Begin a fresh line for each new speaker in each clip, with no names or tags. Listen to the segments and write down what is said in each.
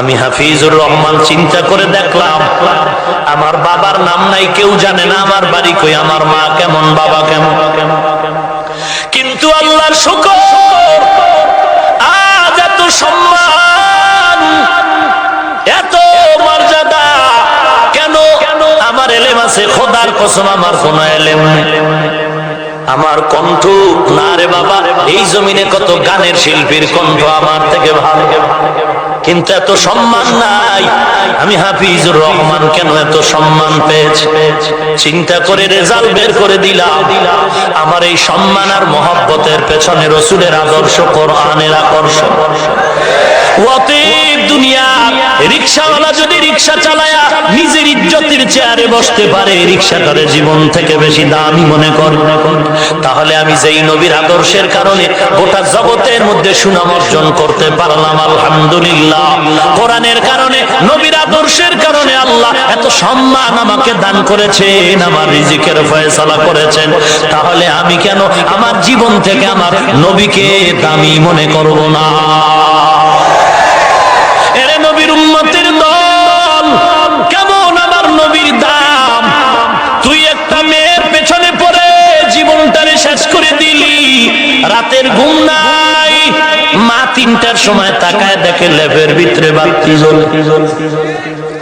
আমি হাফিজুর রহমান চিন্তা করে দেখলাম, আমার বাবার নাম নাই, কেউ জানে না আমার বাড়ি কই, আমার মা কেমন, বাবা কেমন। কিন্তু আল্লাহর শুকর, আজ এত সম্মান, এত মর্যাদা, কেন আমার এলেম আছে? খোদার কসম, আমার কোন এলেম নেই। আমার কণ্ঠ, না রে বাবা, এই জমিনে কত গানের শিল্পীর কণ্ঠ আমার থেকে ভালো। কিন্তু এত সম্মান নাই। আমি হাফিজুর রহমান কেন এত সম্মান পেয়েছি? চিন্তা করে রেজাল্ট বের করে দিলাম। আমার এই সম্মান আর মহব্বতের পেছনে রসুলের আদর্শ কোরআনের আকর্ষণ। নবীর আদর্শের কারণে আলহামদুলিল্লাহ। কোরআনের কারণে, নবীর আদর্শের কারণে আল্লাহ এত সম্মান আমাকে দান করেছেন, আমার রিজিকের ফয়সালা করেছেন। তাহলে আমি কেন আমার জীবন থেকে আমার নবীকে দামি মনে করব না। তুই একটা মেয়ের পেছনে শেষ করে দিলি। রাতের মা তিনটার সময় তাকায় দেখে লেপের ভিতরে বাতি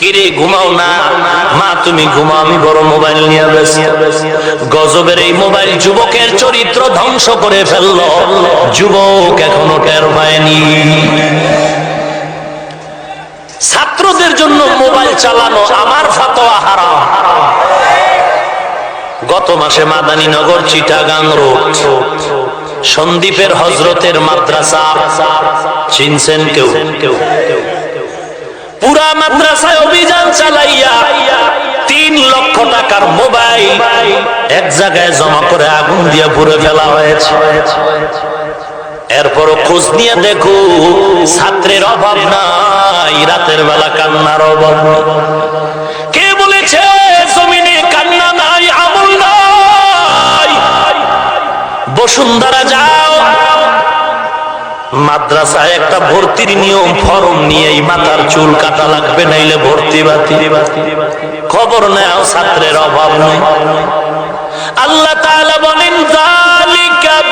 কিরে ঘুমাও না। মা, তুমি ঘুমাও, আমি বড় মোবাইল নিয়ে গজবের এই মোবাইল যুবকের চরিত্র ধ্বংস করে ফেলল। যুবক এখনও টের পায়নি। ছাত্রদের জন্য মোবাইল চালানো আমার ফাতোয়া হারাম। গত মাসে মাদানীনগর চিটাগাং রোড। সন্দীপের হজরতের মাদ্রাসা। চিনছেন কেউ কেউ? পুরা মাদ্রাসায় অভিযান চালাইয়া তিন লক্ষ টাকার মোবাইল এক জায়গায় জমা করে আগুন দিয়ে পুরে ফেলা হয়েছে। এরপরও খোঁজ নিয়ে দেখো, ছাত্রের অভাব নাই, রাতের বেলা কান্নার অভাব। মাদ্রাসায় একটা ভর্তির নিয়ম, ফরম নিয়ে এই মাথার চুল কাটা লাগবে, নাইলে ভর্তি বাতি। খবর নেও ছাত্রের অভাব নেই। আল্লাহ বলেন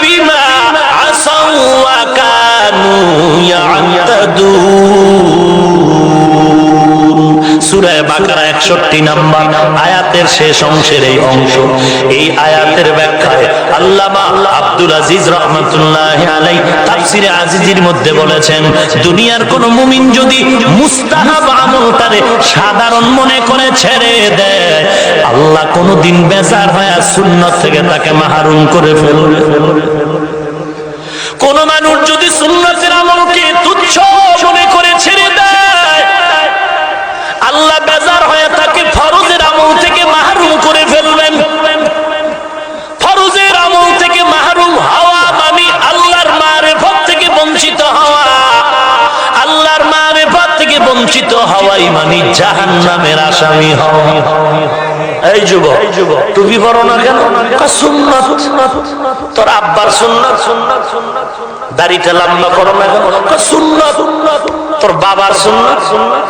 বিমা আসাউ ওয়া কানু ইয়াতাদুন। সূরা বাকারা 61 নাম্বার আয়াতের শেষ অংশের এই অংশ। এই আয়াতের ব্যাখ্যায় আব্দুল আজিজ রহমাতুল্লাহি আলাইহি তাফসিরে আজিজির মধ্যে বলেছেন, দুনিয়ার কোন মুমিন যদি মুস্তাহাব সাধারণ মনে করে ছেড়ে দেয়, আল্লাহ কোনদিন বেজার হয় আর থেকে তাকে মাহরুম করে ফেলবে কোন মানুষ যদি সুন্নতের আমলকে তুচ্ছ মনে করে ছেড়ে দেয় আল্লাহ বেজার হয়ে তাকে ফরজের আমল থেকে মাহরুম করে ফেলবেন। ফরজের আমল থেকে মাহরুম হওয়া মানে আল্লাহর মারেফত থেকে বঞ্চিত হওয়া। আল্লাহর মারেফত থেকে বঞ্চিত হওয়াই মানে জাহান্নামের আসামি হওয়া। এই বড় না কেন? সুন্নাত, তোর আব্বার সুন্নাত? সুন্নাত সুন্নাত দাড়িটা লম্বা করো না কেন? সুন্নাত, তোর বাবার সুন্নাত সুন্নাত?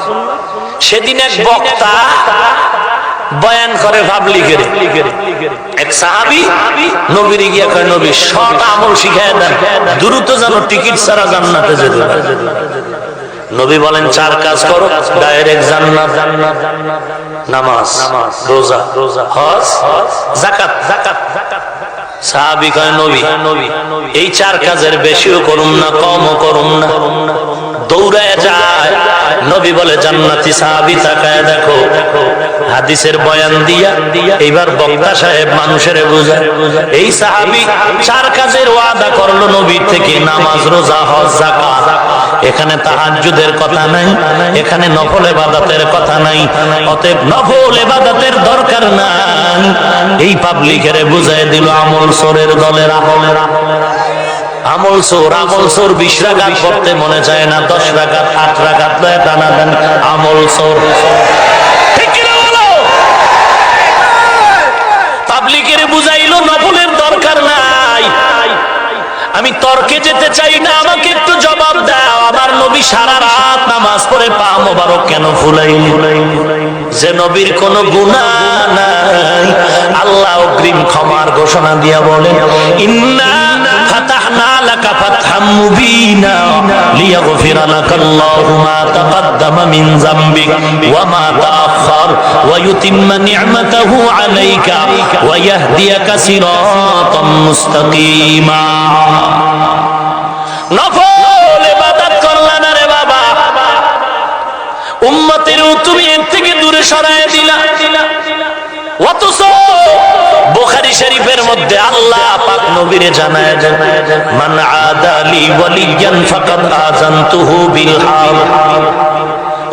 সেদিন এক বক্তা বয়ান করে পাবলিকের। এক সাহাবি নবীর গিয়া কয়, নবী, সব আমল শিখায় দেন, দ্রুত যেন টিকিট ছাড়া জান্নাতে যেতে। নবী বলেন, চার কাজ করো, ডাইরেক্ট জান্নাত, নামাজ, রোজা রোজা হজ জাকাত জাকাত জাকাত সাহাবি কয়, নবী, এই চার কাজের বেশিও করুম না, কমও করুম না। দৌড়ায় যায়। নবী বলে, জান্নাতি সাহাবি, তাকায় দেখো। হাদিসের বয়ান দিয়া এইবার বক্তা সাহেব মানুষের বুঝায় এই সাহাবি চার কাজের ওয়াদা করল নবীর থেকে, নামাজ, রোজা, হজ জাকাত এখানে তাহাজ্জুদের কথা নাই, এখানে নফল এবাদতের কথা নাই, অতএব নফল এবাদতের দরকার নাই। এই পাবলিকের বুঝাই দিল আমল সরের দলের আমলের। আমল সোর আমল সোর বিশ রাগাত পড়তে মনে চায় না দশ রাগাত আট রাগাত নয় টানা দেন আমল সোর? পাবলিকের বুঝাইলো নফলের দরকার নাই। আমি তর্কে যেতে চাই না আমাকে একটু জবাব দাও। আমার নবী নবী সারা রাত নামাজ পড়ে পা মোবারক কেন ফুলাই যে নবীর কোন গুণা নাই। আল্লাহ অগ্রিম ক্ষমার ঘোষণা দিয়া বলে ইন্না ফাতাহনা লাকা ফাতহাম মুবিনা লিয়াগফিরা লাকা আল্লাহু মা তাকাদ্দামা মিন যামবিক ওয়া মা তাআখার ওয়া ইউতিম্মা নি'মাতাহু আলাইকা ওয়া ইয়াহদিয়াকা সিরাতাম মুস্তাকিমা। নফল ইবাদত করলা না রে বাবা। উম্মতের তুমি এর থেকে দূরে সরায় দিলা। শরীফের মধ্যে আল্লাহ পাক নবীরে জানায় জানায় মান আদালি ওয়ালিয়ান ফাকাদ আযানতুহু বিল হারব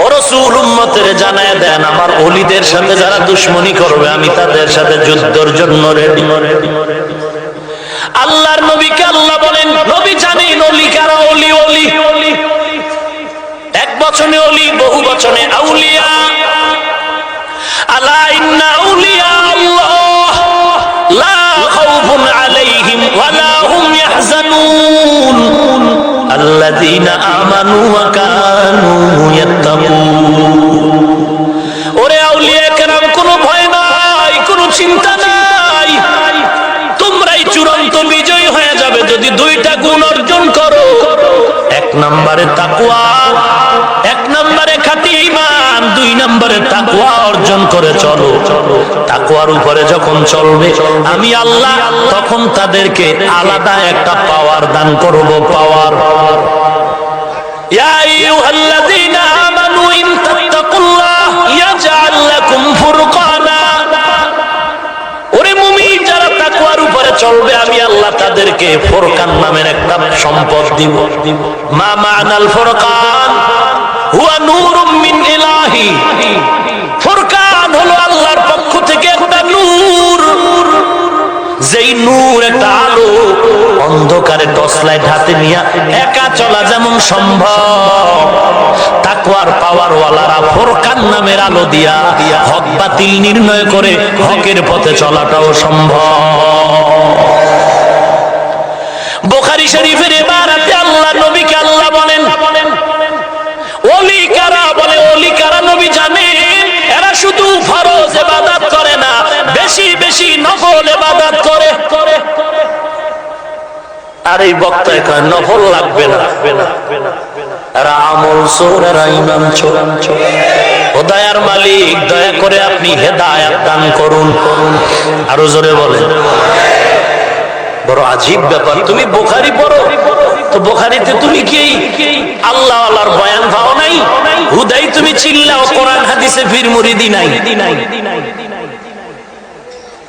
ও রাসূল উম্মতের জানায় দেন, আমার ওলিদের সাথে যারা দুশ্মনী করবে, আমি তাদের সাথে যুদ্ধের জন্য রেডি আল্লাহর নবীকে আল্লাহ বলেন, নবী জানেন, অলি কারা? অলি অলি। এক বচনে অলি, বহু বচনে আউলিয়া। আলা ইন্না আল্লাযীনা আমানু ওয়া তাকুয়ার উপরে যখন চলবে, আমি আল্লাহ তখন তাদেরকে আলাদা একটা পাওয়ার দান করব, পাওয়ার। আইয়ুহাল্লাযীনা আমানু ইন তাত্তাকুল্লাহ ইয়াজআল লাকুম ফুরকানা। ওরে মুমিন, যারা তাকওয়ার উপরে চলবে, আমি আল্লাহ তাদেরকে ফুরকান নামের একটা সম্পদ দিব। মা মানাল ফুরকান? হুয়া ফুরকান হলো আল্লাহর পক্ষ থেকে একটা নূর। যেই নূর একটা আলো অন্ধকারে লাইট হাতে নিয়ে একা চলা যেমন সম্ভব। তাকওয়ার পাওয়ার ওয়ালারা ফোরকান নামের আলো দিয়া হক বাতিল নির্ণয় করে হকের পথে চলাটাও সম্ভব। বোখারি শরীফের এবারাতে আর এই বক্তায় কয় নফল লাগবে না। ইমাম মালিক, দয়া করে আপনি হেদায়াত দান করুন। আরও জোরে বলেন। বড় আজীব ব্যাপার। তুমি বোখারি পড়ো। তো বোখারিতে তুমি কি আল্লাহ আল্লাহর বয়ান পাও নাই? হুদাই তুমি চিল্লাও, কোরআন, হাদিসে ফির মুরিদি নাই।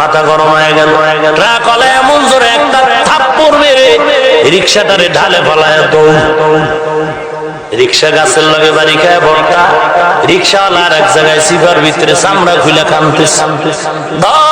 মাথা গরম হয়ে গেল। ট্রাকওয়ালা এমন জোরে একটা থাপ্পড় মেরে রিক্সাটারে ঢালে ফলায় রিক্সা গাছের লগে বাড়ি খায় ভর্তা। রিক্সাওয়ালা আর এক জায়গায় সিপার ভিতরে চামড়া খুলে কানতেছে। ধর!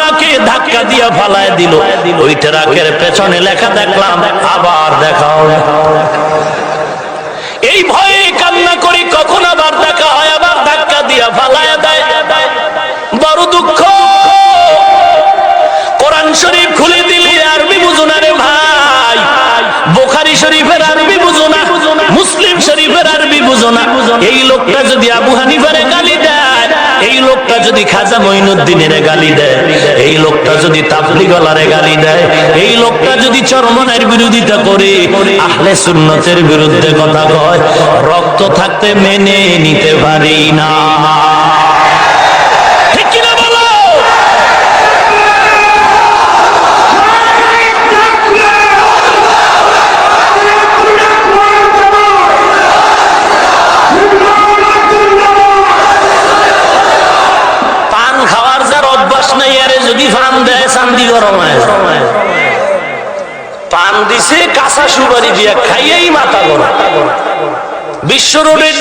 ধাক্কা দিয়া ফালায় দিল। ওই ট্রাকের পেছনে লেখা দেখলাম, আবার দেখাও। এই ভয়ে কান্না করি, কখন আবার দেখা লোকটা যদি খাজা হানিফারে গালি দেয় এই লোকটা লোকটা যদি খাজা মঈনুদ্দিনের গালি দেয়, এই লোকটা যদি তাবলিগলারে গালি দেয়, এই লোকটা যদি চরমনের বিরোধিতা করে, আহলে সুন্নতের বিরুদ্ধে কথা কয়, রক্ত থাকতে মেনে নিতে পারি না ঠিক কিনা বলো পান খাওয়ার যার অভ্যাস নেই আরে যদি ফান দেয় চান্দি গরম হয় পান দিছে কাঁচা সুপারি দিয়া খাইয়েই মাথা বিশ্ব রোডের